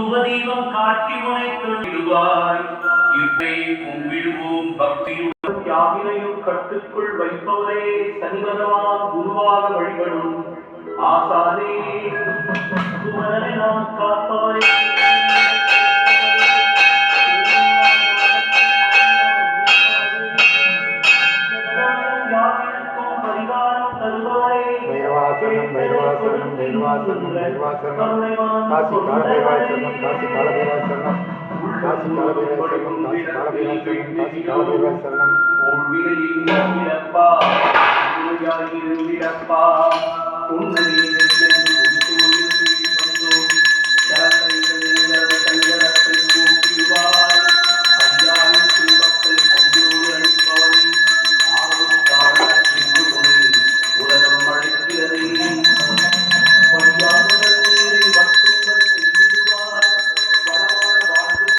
உபதீபம் காட்டி உனைத்துள்ளாய் இவை கும்பிடுவோம் பக்தியுடன். யாவினையும் கட்டுக்குள் வைப்பவரே சனிபகவான் குருவாக வழிபடும். ஆசானே குமரனை நாம் காப்பவரே. யாவினுக்கும் பரிகாரம் தருபவரே பைரவாசனம் பைரவாசனம் காசி காலபைரவாசனம் காசி காலபைரவாசனம் காசி காலபைரவாசனம் காசி காலபைரவாசனம் காசி காலபைரவாசனம் உள்வினையின் இழப்பா உண்மையாயிருந்திடப்பா